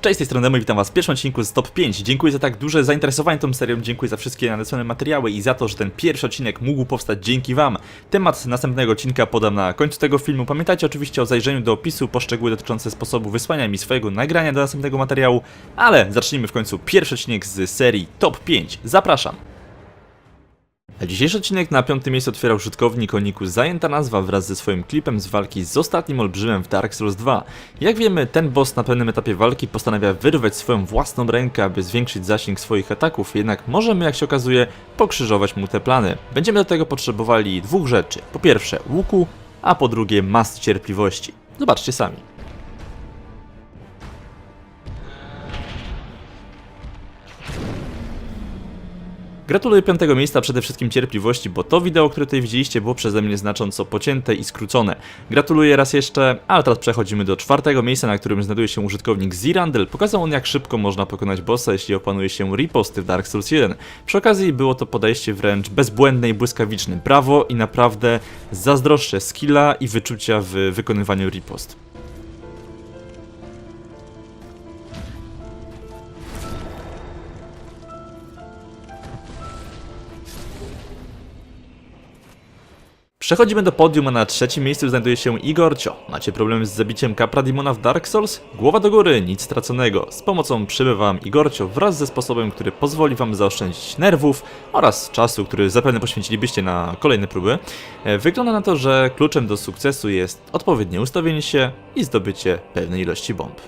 Cześć, z tej strony Demo i witam was w pierwszym odcinku z Top 5. Dziękuję za tak duże zainteresowanie tą serią, dziękuję za wszystkie nadesłane materiały i za to, że ten pierwszy odcinek mógł powstać dzięki wam. Temat następnego odcinka podam na końcu tego filmu. Pamiętajcie oczywiście o zajrzeniu do opisu po szczegóły dotyczące sposobu wysłania mi swojego nagrania do następnego materiału, ale zacznijmy w końcu pierwszy odcinek z serii Top 5. Zapraszam! Dzisiejszy odcinek na piątym miejscu otwierał użytkownik o niku Zajęta Nazwa wraz ze swoim klipem z walki z ostatnim olbrzymem w Dark Souls 2. Jak wiemy, ten boss na pewnym etapie walki postanawia wyrwać swoją własną rękę, aby zwiększyć zasięg swoich ataków, jednak możemy, jak się okazuje, pokrzyżować mu te plany. Będziemy do tego potrzebowali dwóch rzeczy. Po pierwsze łuku, a po drugie mast cierpliwości. Zobaczcie sami. Gratuluję piątego miejsca, przede wszystkim cierpliwości, bo to wideo, które tutaj widzieliście, było przeze mnie znacząco pocięte i skrócone. Gratuluję raz jeszcze, ale teraz przechodzimy do czwartego miejsca, na którym znajduje się użytkownik Zirandel. Pokazał on, jak szybko można pokonać bossa, jeśli opanuje się riposty w Dark Souls 1. Przy okazji było to podejście wręcz bezbłędne i błyskawiczne. Brawo i naprawdę zazdroszczę skilla i wyczucia w wykonywaniu ripost. Przechodzimy do podium, a na trzecim miejscu znajduje się Igorcio. Macie problem z zabiciem Capra Demona w Dark Souls? Głowa do góry, nic straconego. Z pomocą przybywa wam Igorcio wraz ze sposobem, który pozwoli wam zaoszczędzić nerwów oraz czasu, który zapewne poświęcilibyście na kolejne próby. E, Wygląda na to, że kluczem do sukcesu jest odpowiednie ustawienie się i zdobycie pewnej ilości bomb.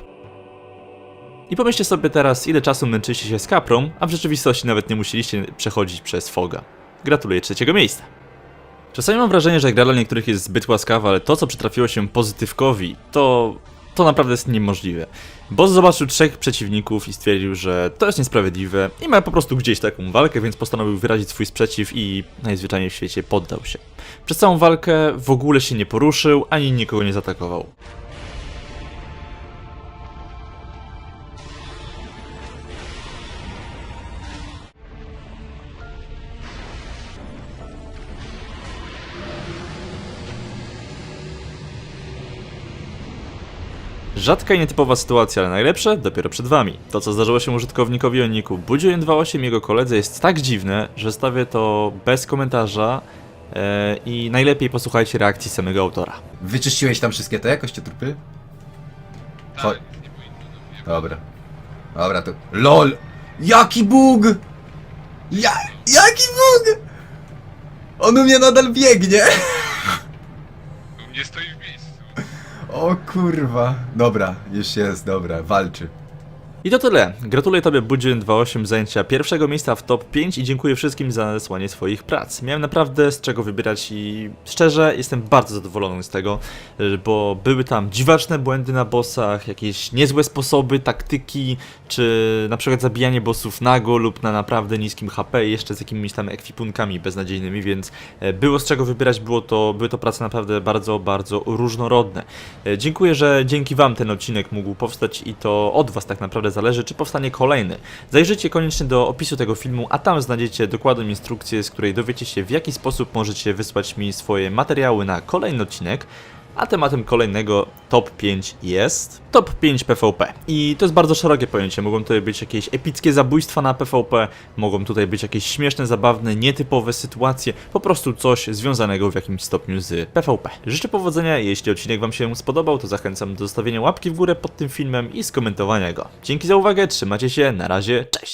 I pomyślcie sobie teraz, ile czasu męczyliście się z Caprą, a w rzeczywistości nawet nie musieliście przechodzić przez Foga. Gratuluję trzeciego miejsca. Czasami mam wrażenie, że gra dla niektórych jest zbyt łaskawa, ale to, co przytrafiło się pozytywkowi, to. to naprawdę jest niemożliwe. Boss zobaczył trzech przeciwników i stwierdził, że to jest niesprawiedliwe i ma po prostu gdzieś taką walkę, więc postanowił wyrazić swój sprzeciw i najzwyczajniej w świecie poddał się. Przez całą walkę w ogóle się nie poruszył, ani nikogo nie zaatakował. Rzadka i nietypowa sytuacja, ale najlepsze dopiero przed wami. To, co zdarzyło się użytkownikowi o niku Budziu28 i jego koledze jest tak dziwne, że stawię to bez komentarza e, i najlepiej posłuchajcie reakcji samego autora. Wyczyściłeś tam wszystkie te kościotrupy? Chodź. Dobra. Dobra, to... LOL! Jaki bóg! Ja... Jaki bóg! On u mnie nadal biegnie! U mnie stoi w miejscu. O kurwa. Dobra, już jest, dobra, walczy. I to tyle. Gratuluję Tobie Budziu28 zajęcia pierwszego miejsca w top 5 i dziękuję wszystkim za nasłanie swoich prac. Miałem naprawdę z czego wybierać i szczerze jestem bardzo zadowolony z tego, bo były tam dziwaczne błędy na bossach, jakieś niezłe sposoby, taktyki, czy na przykład zabijanie bossów nago lub na naprawdę niskim HP, jeszcze z jakimiś tam ekwipunkami beznadziejnymi, więc e, było z czego wybierać, było to, były to prace naprawdę bardzo, bardzo różnorodne. E, Dziękuję, że dzięki Wam ten odcinek mógł powstać i to od Was tak naprawdę zależy, czy powstanie kolejny. Zajrzyjcie koniecznie do opisu tego filmu, a tam znajdziecie dokładną instrukcję, z której dowiecie się w jaki sposób możecie wysłać mi swoje materiały na kolejny odcinek. A tematem kolejnego top 5 jest top 5 PvP. I to jest bardzo szerokie pojęcie. Mogą tutaj być jakieś epickie zabójstwa na PvP, mogą tutaj być jakieś śmieszne, zabawne, nietypowe sytuacje, po prostu coś związanego w jakimś stopniu z PvP. Życzę powodzenia, jeśli odcinek Wam się spodobał, to zachęcam do zostawienia łapki w górę pod tym filmem i skomentowania go. Dzięki za uwagę, trzymajcie się, na razie, cześć!